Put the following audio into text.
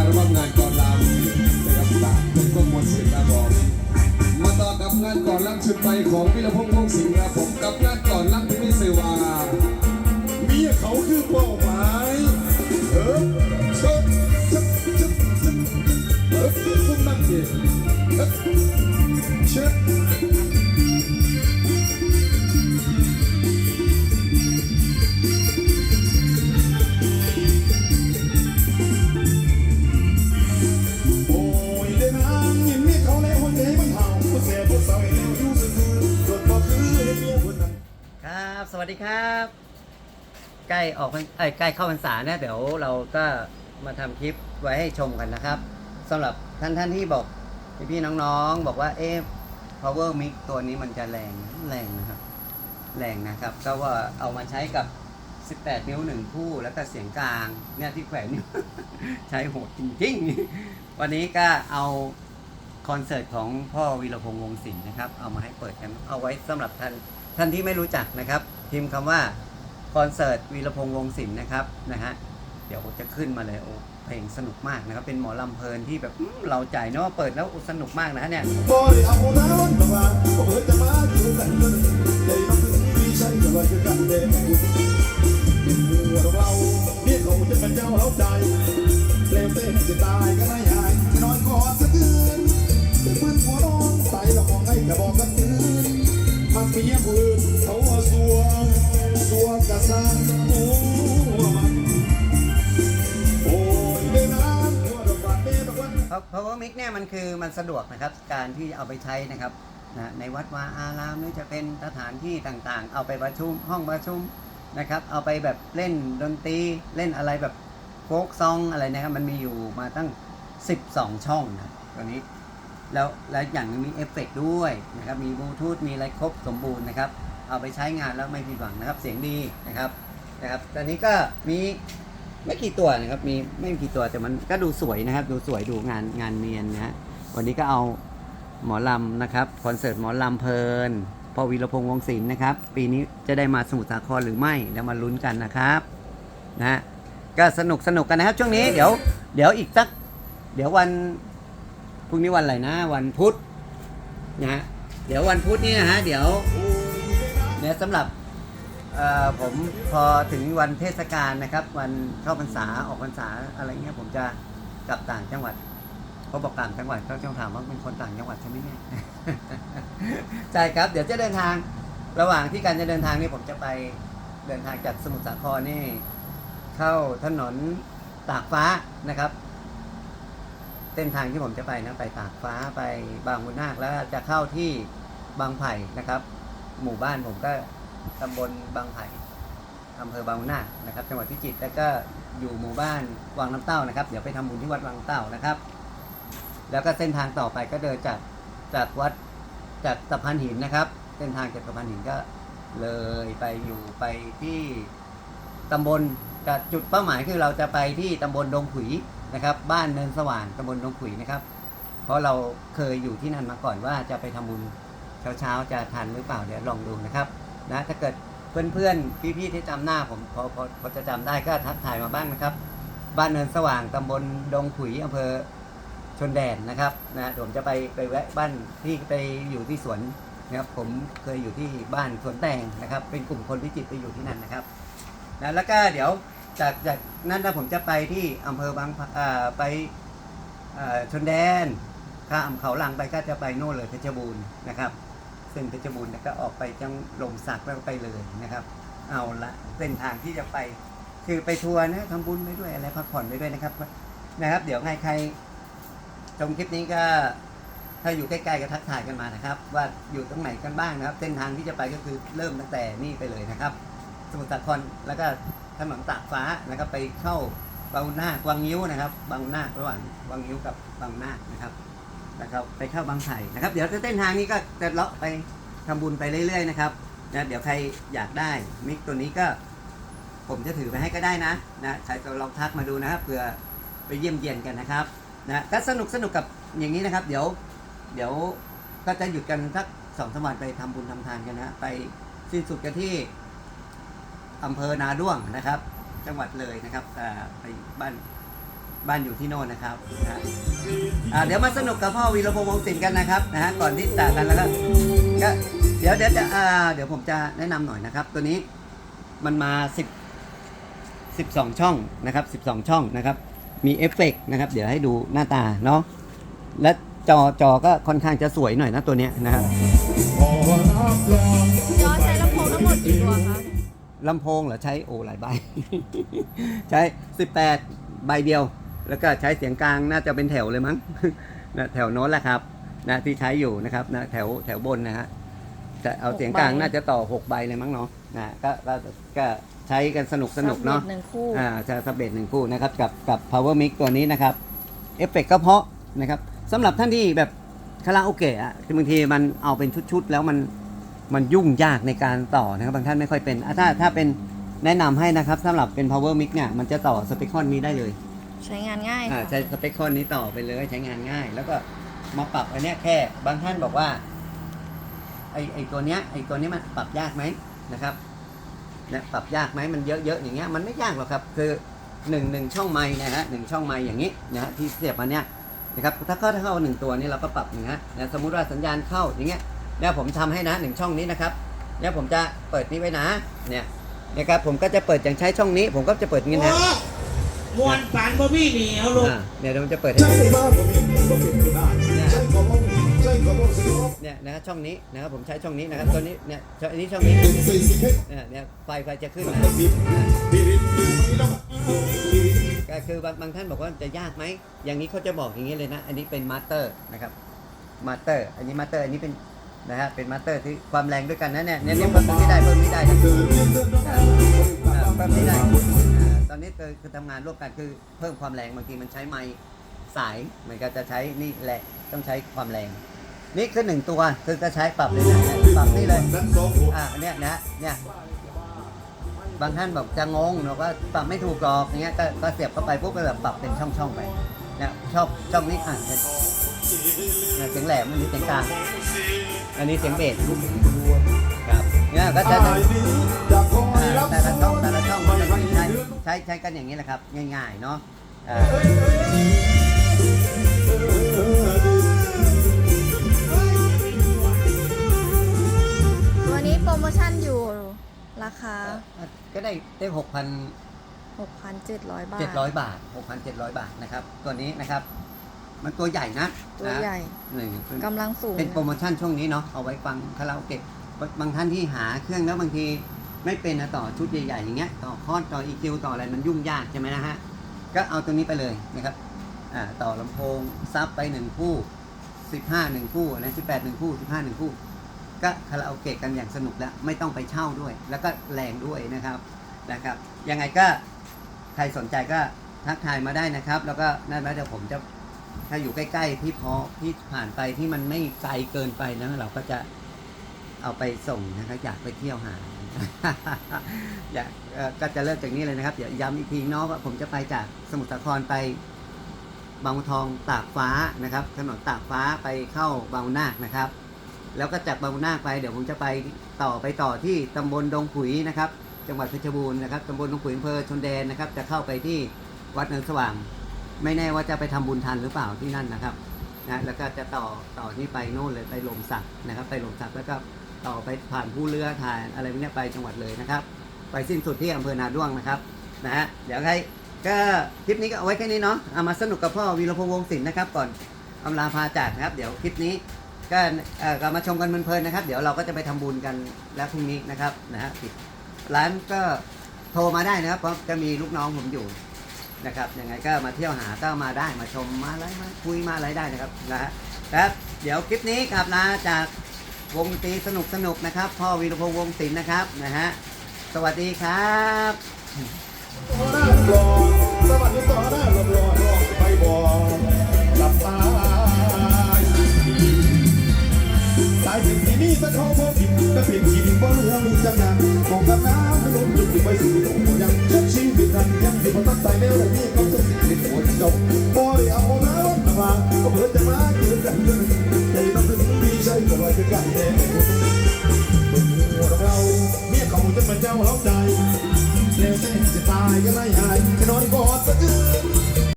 อัลบั้มงานก่อนลำนะครับตามเป็นก็มวลเสียงครับผมมาต่อกับงานก่อนลำชุดใหม่ของพิรพงษ์วงศ์สิงห์ครับผมกับงานก่อนลำที่มีชื่อว่ามีเขาคือเป้าหมายเออชดชับชับชับเออพุ่มนั่งเองเออเช็ด สวัสดีครับ ใกล้ออกเอ้ใกล้เข้าพรรษาเนี่ยเดี๋ยวเราก็มาทำคลิปไว้ให้ชมกันนะครับสำหรับท่านท่านที่บอกพี่ๆน้องๆ บอกว่าเอ๊ะ power mix ตัวนี้มันจะแรงแรงนะครับ แรงนะครับ ก็ว่าเอามาใช้กับ 18 นิ้วหนึ่งคู่แล้วก็เสียงกลางเนี่ยที่แขวนอยู่ใช้โหดจริงๆ วันนี้ก็เอาคอนเสิร์ตของพ่อวีรพงษ์วงศิลป์นะครับ เอามาให้เปิดกันเอาไว้สำหรับท่าน ท่านที่ไม่รู้จักนะครับ พิมพ์คำว่าคอนเสิร์ตวีรพงษ์วงศิลป์นะครับนะฮะเดี๋ยวจะขึ้นมาเลยโอ้เพลงสนุกมากนะครับ เป็นหมอลำเพลินที่แบบเราใจเนาะเปิดแล้วสนุกมากนะฮะเนี่ยบ่ได้เอาน้ำมาว่าบ่เพิ่นจะมาอยู่กัน เพิ่นใจน้ำพึ่งมีฉันก็ว่าคือกันเด้เป็นหัวของเราะวเต้นจะตายก็ไม่หายจะนอนกอดสักคืนเป็นปืนหัวนอนใส่ละมองให้กระบอกกันตื่นเนเขาว่าสัวสัวกะสันหัวมันโอ้ยเด้น้ำหัวดอกบานเด้ดอกวัน เพราะ power mix เนี่ยมันคือมันสะดวกนะครับ การที่เอาไปใช้นะครับนะในวัดวาอารามหรือจะเป็นสถานที่ต่างๆ เอาไปประชุมห้องประชุมนะครับ เอาไปแบบเล่นดนตรีเล่นอะไรแบบโฟกซองอะไรนะครับมันมีอยู่มาตั้ง 12 ช่องนะตัวนี้ แล้วแล้วอย่างมีเอฟเฟกต์ด้วยนะครับมีบลูทูธมีอะไรครบสมบูรณ์นะครับ เอาไปใช้งานแล้วไม่ผิดหวังนะครับ เสียงดีนะครับนะครับตอนนี้ก็มีไม่กี่ตัวนะครับมีไม่กี่ตัวแต่มันก็ดูสวยนะครับ ดูสวยดูงานงานเนียนนะฮะวันนี้ก็เอาหมอลำนะครับคอนเสิร์ตหมอลำเพลินพอวีรพงษ์วงศิลป์นะครับ ปีนี้จะได้มาสมุทรสาครหรือไม่แล้วมาลุ้นกันนะครับนะฮะก็สนุกสนุกกันนะครับ ช่วงนี้เดี๋ยวเดี๋ยวอีกสักเดี๋ยววัน พรุ่งนี้วันอะไรนะ วันพุธนะฮะเดี๋ยววันพุธนี่นะฮะเดี๋ยวเนี่ยสำหรับผมพอถึงวันเทศกาลนะครับ วันเข้าพรรษาออกพรรษาอะไรเงี้ยผมจะกลับต่างจังหวัดเขาบอกต่างจังหวัดเขาต้องถามว่าเป็นคนต่างจังหวัดใช่ไหมเนี่ยใช่ครับ เดี๋ยวจะเดินทางระหว่างที่การจะเดินทางนี่ผมจะไปเดินทางจากสมุทรสาครนี่ เข้าถนนตากฟ้านะครับ ส้นทางที่ผมจะไปนะไปตากฟ้าไปบางบุญนาคแล้วจะเข้าที่บางไผ่นะครับ หมู่บ้านผมก็ตำบลบางไผ่อำเภอบางบุญนาคนะครับ จังหวัดพิจิตรแล้วก็อยู่หมู่บ้านวังน้ำเต้านะครับ เดี๋ยวไปทำบุญที่วัดวังเต้านะครับ แล้วก็เส้นทางต่อไปก็เดินจากจากวัดจากสะพานหินนะครับ เส้นทางจากสะพานหินก็เลยไปอยู่ไปที่ตำบลจุดเป้าหมายคือเราจะไปที่ตำบลดงขุย นะครับ บ้านเนินสว่างตำบลดงขุยนะครับ เพราะเราเคยอยู่ที่นั่นมาก่อนว่าจะไปทำบุญเช้าๆจะทันหรือเปล่าเดี๋ยวลองดูนะครับนะถ้าเกิดเพื่อนๆพี่ๆที่จำหน้าผมพอพอพอจะจำได้ก็ทักทายมาบ้างนะครับ บ้านเนินสว่างตำบลดงขุยอำเภอชนแดนนะครับนะผมจะไปไปแวะบ้านที่ไปอยู่ที่สวนนะครับผมเคยอยู่ที่บ้านสวนแตงนะครับ เป็นกลุ่มคนพิจิตรไปอยู่ที่นั่นนะครับนะแล้วก็เดี๋ยว จากจากนั้นนะผมจะไปที่อำเภอบางไปชนแดนข้ามเขาลังไปก็จะไปโน่นเลยเพชรบูรณ์นะครับ ซึ่งเพชรบูรณ์ก็ออกไปจังลมสักแล้วไปเลยนะครับ เอาละเส้นทางที่จะไป คือไปทัวร์นะทำบุญไปด้วยอะไรพักผ่อนไปด้วยนะครับนะครับ เดี๋ยวใครใครชมคลิปนี้ก็ถ้าอยู่ใกล้ๆก็ทักทายกันมานะครับ ว่าอยู่ตรงไหนกันบ้างนะครับ เส้นทางที่จะไปก็คือเริ่มตั้งแต่นี่ไปเลยนะครับ สมุทรสาครแล้วก็ถนนตากฟ้านะครับไปเข้าบางนาควังนิ้วนะครับบางนาระหว่างวังนิ้วกับบางนานะครับนะครับ ไปเข้าบางไผ่นะครับ เดี๋ยวเส้นทางนี้ก็จะเลาะไปทำบุญไปเรื่อยๆนะครับนะเดี๋ยวใครอยากได้มิกตัวนี้ก็ ผมจะถือไปให้ก็ได้นะนะใครจะลองทักมาดูนะครับเผื่อไปเยี่ยมเยียนกันนะครับนะก็สนุกสนุกกับอย่างนี้นะครับ เดี๋ยวเดี๋ยวก็จะหยุดกันสักสองสามวันไปทำบุญทำทานกันนะ ไปสิ้นสุดกันที่ อำเภอนาด้วงนะครับ จังหวัดเลยนะครับไปบ้านบ้านอยู่ที่โน่นนะครับนะเดี๋ยวมาสนุกกับพ่อวีรพงษ์วงศิลป์กันนะครับนะฮะก่อนที่จากกันแล้วก็ก็เดี๋ยวเดี๋ยวจะเดี๋ยวผมจะแนะนำหน่อยนะครับ ตัวนี้มันมา10 12 ช่องนะครับ 12 ช่องนะครับ มีเอฟเฟกต์นะครับ เดี๋ยวให้ดูหน้าตาเนาะและจอจอก็ค่อนข้างจะสวยหน่อยนะตัวเนี้ยนะครับขอรับรองยอใช้ลำโพงทั้งหมดกี่ตัวคะ ลำโพงเหรอใช้โอหลายใบ ใช้ 18 ใบเดียว แล้วก็ใช้เสียงกลางน่าจะเป็นแถวเลยมั้งนะแถวโน้นแหละครับนะที่ใช้อยู่นะครับนะแถวแถวบนนะฮะจะเอาเสียงกลางน่าจะต่อ 6 ใบเลยมั้งเนาะนะก็ก็ก็ใช้กันสนุกสนุกเนาะซับหนึ่งคู่อ่าจะสเบตหนึ่งคู่นะครับกับกับ power mix ตัวนี้นะครับเอฟเฟกก็เพราะนะครับสำหรับท่านที่แบบคาราโอเกะอะบางทีมันเอาเป็นชุดๆแล้วมัน มันยุ่งยากในการต่อนะครับบางท่านไม่ค่อยเป็นอะถ้าถ้าเป็นแนะนำให้นะครับสำหรับเป็น power mix เนี่ยมันจะต่อสเปคคอนนี้ได้เลย ใช้งานง่ายอ่าค่ะใช้สเปคคอนนี้ต่อไปเลยใช้งานง่าย แล้วก็มาปรับอันเนี้ยแค่บางท่านบอกว่าไอไอตัวเนี้ยไอตัวเนี้ยมันปรับยากไหมนะครับเนี่ยปรับยากไหมมันเยอะๆอย่างเงี้ยมันไม่ยากหรอกครับ คือหนึ่งหนึ่งช่องไม้นะฮะหนึ่งช่องไม้อย่างนี้นะฮะที่เสียบมาเนี้ยนะครับถ้าเข้าถ้าเข้าหนึ่งตัวนี้เราก็ปรับนะฮะนะสมมุติว่าสัญญาณเข้าอย่างเงี้ย เนี่ยผมทำให้นะหนึ่งช่องนี้นะครับเนี่ยผมจะเปิดนี้ไว้นะเนี่ยนะครับผมก็จะเปิดอย่างใช้ช่องนี้ ผมก็จะเปิดอย่างนี้นะมวนปานบ่มีเหนียวลูกอ่าเนี่ยเดี๋ยวผมจะเปิดให้ใช่ดูบ้าผมเองผมเป็นคนได้ใช่ขอบอกใช่ขอบอกสิครับเนี่ยนะครับช่องนี้นะครับผมใช้ช่องนี้นะครับตัวนี้เนี่ยช่องอันนี้ช่องนี้เป็นสี่สิบเพชรเนี่ยเนี่ยไฟไฟจะขึ้นนะสิบปีรินปีไม่ต้องปีรินก็คือบางบางท่านบอกว่าจะยากไหมอย่างนี้เขาจะบอกอย่างนี้เลยนะ อันนี้เป็นมาสเตอร์นะครับมาสเตอร์ อันนี้มาสเตอร์อันนี้เป็น นะฮะเป็นมาสเตอร์ที่ความแรงด้วยกันนะเนี่ยเนี่ยเนี่ยเพิ่มไม่ได้เพิ่มไม่ได้เพิ่มไม่ได้ตอนนี้คือคือทำงานร่วมกันคือเพิ่มความแรงบางทีมันใช้ไม้สายเหมือนกันจะใช้นี่แหละต้องใช้ความแรง นี่คือหนึ่งตัวคือจะใช้ปรับเลยนะปรับนี่เลยอ่าเนี่ยนะเนี่ยบางท่านบอกจะงงบอกว่าปรับไม่ถูกหรอกอย่างเงี้ยก็ก็เสียบเข้าไปปุ๊บก็แบบปรับเป็นช่องๆไปเนี่ยชอบช่องนี้อะเฉียเนี่ยเสียงแหลมอันนี้เสียงกลาง อันนี้เสียงเบสครับเนี่ยก็จะอายนี้อยากคออ่ายรับแต่ละช่องแต่ละช่องมันจะใช้ใช้ใช้กันอย่างนี้แหละครับ ง่ายๆเนาะอ่าตัวนี้โปรโมชั่นอยู่ราคา ก็ได้ได้หกพัน6,700บาทเจ็ดร้อยบาทหกพันเจ็ดร้อยบาทนะครับ ตัวนี้นะครับ มันตัวใหญ่นะตัวนะใหญ่หนึ่งกำลังสูง เป็นโปรโมชั่นช่วงนี้เนาะเอาไว้ฟังคาราโอเกะบางบางท่านที่หาเครื่องแล้วบางทีไม่เป็นนะต่อชุดใหญ่ๆอย่างเงี้ยต่อคอนต่อ EQ ต่ออะไรมันยุ่งยากใช่ไหมนะฮะก็เอาตัวนี้ไปเลยนะครับอ่าต่อลำโพงซับไปหนึ่งคู่สิบห้าหนึ่งคู่นะสิบแปดหนึ่งคู่สิบห้าหนึ่งคู่ ก็คาราโอเกะกันอย่างสนุกแล้วไม่ต้องไปเช่าด้วย แล้วก็แรงด้วยนะครับนะครับยังไงก็ใครสนใจก็ทักทายมาได้นะครับ แล้วก็นั่นแล้วเดี๋ยวผมจะ ถ้าอยู่ใกล้ ๆ ที่พอที่ผ่านไปที่มันไม่ไกลเกินไปนะเราก็จะเอาไปส่งนะครับอยากไปเที่ยวหาอยากก็จะเริ่มจากนี้เลยนะครับเดี๋ยวย้ำอีกทีเนาะว่าผมจะไปจากสมุทรสาครไปบางบัวทองตากฟ้านะครับ ถนนตากฟ้าไปเข้าบางนาคนะครับ แล้วก็จากบางนาคไปเดี๋ยวผมจะไปต่อไปต่อที่ตำบลดงขุยนะครับ จังหวัดเพชรบูรณ์นะครับตำบลดงขุยอำเภอชนแดนนะครับ จะเข้าไปที่วัดเนินสว่าง ไม่แน่ว่าจะไปทำบุญทันหรือเปล่าที่นั่นนะครับนะแล้วก็จะต่อต่อที่ไปโน่นเลยไปลมสักนะครับ ไปลมสักแล้วก็ต่อไปผ่านผู้เรือถ่ายอะไรพวกนี้ไปจังหวัดเลยนะครับ ไปสิ้นสุดที่อำเภอนาด้วงนะครับนะฮะเดี๋ยวใครก็คลิปนี้ก็เอาไว้แค่นี้เนาะเอามาสนุกกับพ่อวีรพงษ์วงศิลป์นะครับ ก่อนอำลาพาจากนะครับ เดี๋ยวคลิปนี้ก็เอ่อก็มาชมกันเพลินๆนะครับ เดี๋ยวเราก็จะไปทำบุญกันแล้วพรุ่งนี้นะครับนะฮะร้านก็โทรมาได้นะครับเพราะจะมีลูกน้องผมอยู่ นะครับยังไงก็มาเที่ยวหาก็มาได้มาชมมาอะไรมาคุยมาอะไรได้นะครับนะฮะครับเดี๋ยวคลิปนี้กลับลาจากวงดนตรีสนุกสนุกนะครับ พ่อวีรพงษ์วงศิลป์นะครับนะฮะสวัสดีครับสวัสดีต่อหน้าหลอหลอหลอไปบอกหลับตาสายสิ่งที่นี่ตะเขาพอผิดก็เป็นชีวิตบ่เรื่องจังนั้นของกันน้ำไม่ล้มจุดไปสู่ตรง